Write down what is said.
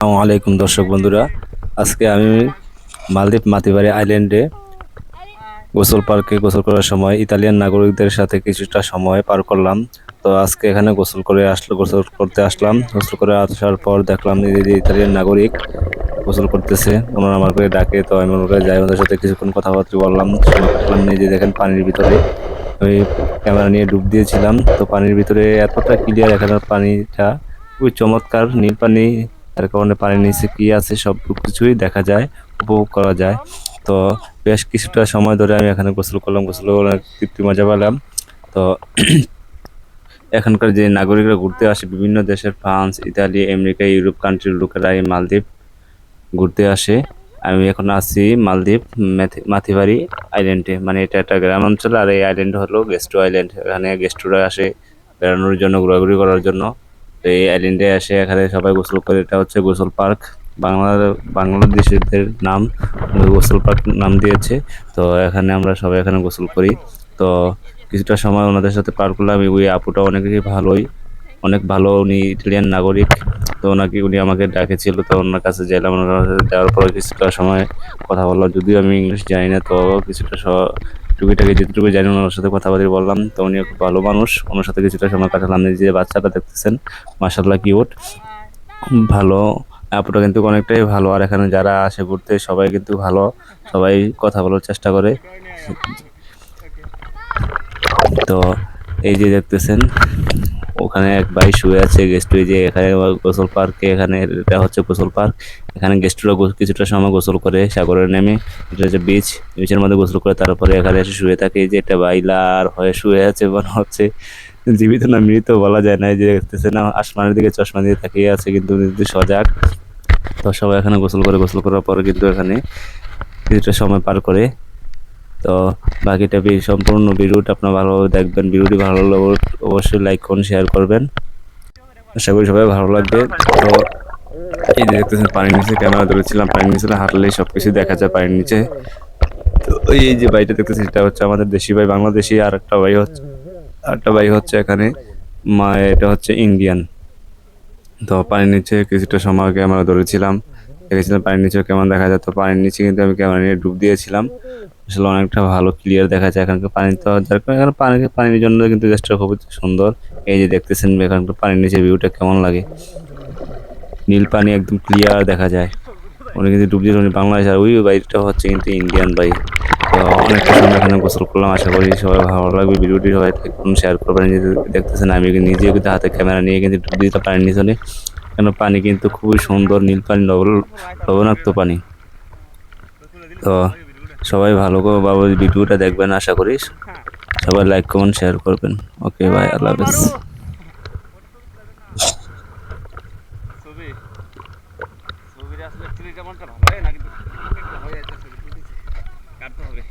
আসসালামু আলাইকুম দর্শক বন্ধুরা। আজকে আমি মালদ্বীপ মাতিবাড়ি আইল্যান্ডে গোসল পার্কে গোসল করার সময় ইতালিয়ান নাগরিকদের সাথে কিছুটা সময় পার করলাম। তো আজকে এখানে গোসল করে আসলো গোসল করতে আসলাম। গোসল করে আসার পর দেখলাম যে ইতালিয়ান নাগরিক গোসল করতেছে। ওনারা আমার করে ডাকে। তো আমি ওনার যাই ওদের সাথে কিছুক্ষণ কথাবার্তা বললাম। এই যে দেখেন পানির ভিতরে। আমি ক্যামেরা নিয়ে ডুব দিয়েছিলাম। তো পানির ভিতরে এতটা ক্লিয়ার এখানে পানিটা খুবই চমৎকার নীল পানি তার কারণে পানির নিচে কি আছে সব কিছুই দেখা যায়, উপভোগ করা যায়। তো বেশ কিছুটা সময় ধরে আমি এখানে গোসল করলাম, গোসল করে অনেক তৃপ্তি মজা পেলাম। তো এখানকার যে নাগরিকরা ঘুরতে আসে, বিভিন্ন দেশের ফ্রান্স, ইতালি, আমেরিকা, ইউরোপ কান্ট্রির লোকেরা এই মালদ্বীপ ঘুরতে আসে। আমি এখন আছি মালদ্বীপ, মেথি- মাথিবাড়ি আইল্যান্ডে মানে এটা একটা গ্রাম অঞ্চল আর এই আইল্যান্ড হলো গেস্ট আইল্যান্ড এখানে গেস্টরা আসে বেড়ানোর জন্য, ঘোরাঘুরি করার জন্য। তো এই আইল্যান্ডে এসে এখানে সবাই গোসল করে এটা হচ্ছে গোসল পার্ক। বাংলা বাংলাদেশিদের নাম গোসল পার্ক নাম দিয়েছে। তো এখানে আমরা সবাই এখানে গোসল করি। তো কিছুটা সময় ওনাদের সাথে পার করলাম। ওই আপুটা অনেকই ভালোই। অনেক ভালো উনি ইটালিয়ান নাগরিক। তো ওনাকে উনি আমাকে ডাকেছিল। তো ওনার কাছে গেলাম ওনার কাছে যাওয়ার পরে কিছুটা সময় কথা বললাম। যদিও আমি ইংলিশ জানি না, তো কিছুটা টুকিটাকি যেটুকু জানি, ওনার সাথে কথা কথাবার্তা বললাম। তো উনি খুব ভালো মানুষ। ওনার সাথে কিছুটা সময় কাটালাম। নিজে যে বাচ্চাটা দেখতেছেন মাসাল্লাহ কিউট ভালো। অ্যাপটা কিন্তু অনেকটাই ভালো। আর এখানে যারা আসে ঘুরতে, সবাই কিন্তু ভালো। সবাই কথা বলার চেষ্টা করে। তো এই যে দেখতেছেন ওখানে এক ভাই শুয়ে আছে গেস্ট যে এখানে গোসল পার্কে এখানে এটা হচ্ছে গোসল পার্ক এখানে গেস্টরা কিছুটা সময় গোসল করে সাগরের নেমে, এটা হচ্ছে বিচ বিচের মধ্যে গোসল করে তারপরে এখানে এসে শুয়ে থাকে যে একটা বাইলার হয়ে শুয়ে আছে, মনে হচ্ছে জীবিত না মৃত বলা যায় না যে দেখতেছে না, আসমানের দিকে চশমা দিয়ে তাকিয়ে আছে কিন্তু সজাগ। তো সবাই এখানে গোসল করে, গোসল করার পরে কিন্তু এখানে কিছুটা সময় পার করে তো বাকিটা বি- সম্পূর্ণ ভিডিওটা আপনার ভালোভাবে দেখবেন। ভিডিওটি ভালো লাগলে অবশ্যই লাইক করুন শেয়ার করবেন। আশা করি সবাই ভালো লাগবে। তো এই যে দেখতেছেন, পানির নিচে ক্যামেরা ধরেছিলাম পানির নিচে হাঁটলেই সব কিছু দেখা যায় পানির নিচে। তো এই যে ভাইটা দেখতেছি এটা হচ্ছে আমাদের দেশি ভাই, বাংলাদেশি। আর একটা ভাই হচ্ছে আরেকটা ভাই হচ্ছে এখানে। মা, এটা হচ্ছে ইন্ডিয়ান তো পানির নিচে কিছুটা সময় ক্যামেরা ধরেছিলাম। দেখেছিলাম পানির নিচে কেমন দেখা যায়, তো পানির নিচে কিন্তু আমি ক্যামেরা নিয়ে ডুব দিয়েছিলাম। আসলে অনেকটা ভালো ক্লিয়ার দেখা যায় এখানকার পানি। তো যার কারণে এখানে পানি, পানির জন্য কিন্তু দেশটা খুবই সুন্দর। এই যে দেখতেছেন এখানকার পানির নিচে ভিউটা কেমন লাগে। নীল পানি একদম ক্লিয়ার দেখা যায়। উনি কিন্তু ডুব দিয়ে উনি বাংলাদেশ আর ওই বাইকটা হচ্ছে কিন্তু ইন্ডিয়ান বাইক তো অনেকটা এখানে গোসল করলাম, আশা করি সবাই ভালো লাগবে। ভিডিওটি সবাই শেয়ার করবেন। দেখতেছেন আমি নিজেও কিন্তু হাতে ক্যামেরা নিয়ে কিন্তু ডুব দিতে পানির নিচে কেন পানি কিন্তু খুবই সুন্দর নীল পানি লবণ, লবণাক্ত পানি। তো সবাই ভালো বাবু, ভিডিওটা দেখবেন আশা করি। সবাই লাইক কমেন্ট শেয়ার করবেন। ওকে বাই আল্লাহ হাফেজ। আসলে ভালো হয় না, কিন্তু কাটতে হবে।